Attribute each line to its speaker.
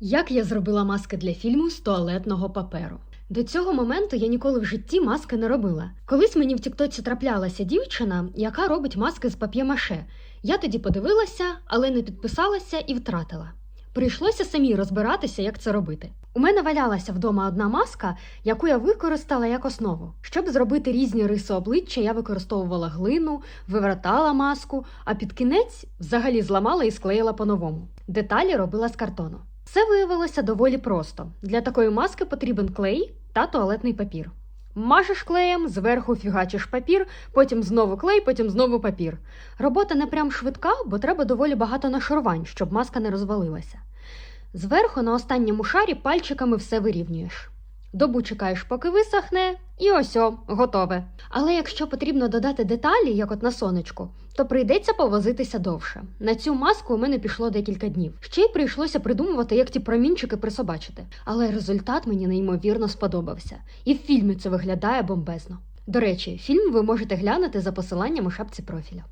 Speaker 1: Як я зробила маски для фільму з туалетного паперу? До цього моменту я ніколи в житті маски не робила. Колись мені в Тіктоці траплялася дівчина, яка робить маски з пап'є-маше. Я тоді подивилася, але не підписалася і втратила. Прийшлося самі розбиратися, як це робити. У мене валялася вдома одна маска, яку я використала як основу. Щоб зробити різні риси обличчя, я використовувала глину, вивертала маску, а під кінець взагалі зламала і склеїла по-новому. Деталі робила з картону. Все виявилося доволі просто. Для такої маски потрібен клей та туалетний папір. Мажеш клеєм, зверху фігачиш папір, потім знову клей, потім знову папір. Робота не прям швидка, бо треба доволі багато нашарувань, щоб маска не розвалилася. Зверху на останньому шарі пальчиками все вирівнюєш. Добу чекаєш, поки висохне, і ось о, готове. Але якщо потрібно додати деталі, як от на сонечку, то прийдеться повозитися довше. На цю маску у мене пішло декілька днів. Ще й прийшлося придумувати, як ті промінчики присобачити. Але результат мені неймовірно сподобався, і в фільмі це виглядає бомбезно. До речі, фільм ви можете глянути за посиланням у шапці профіля.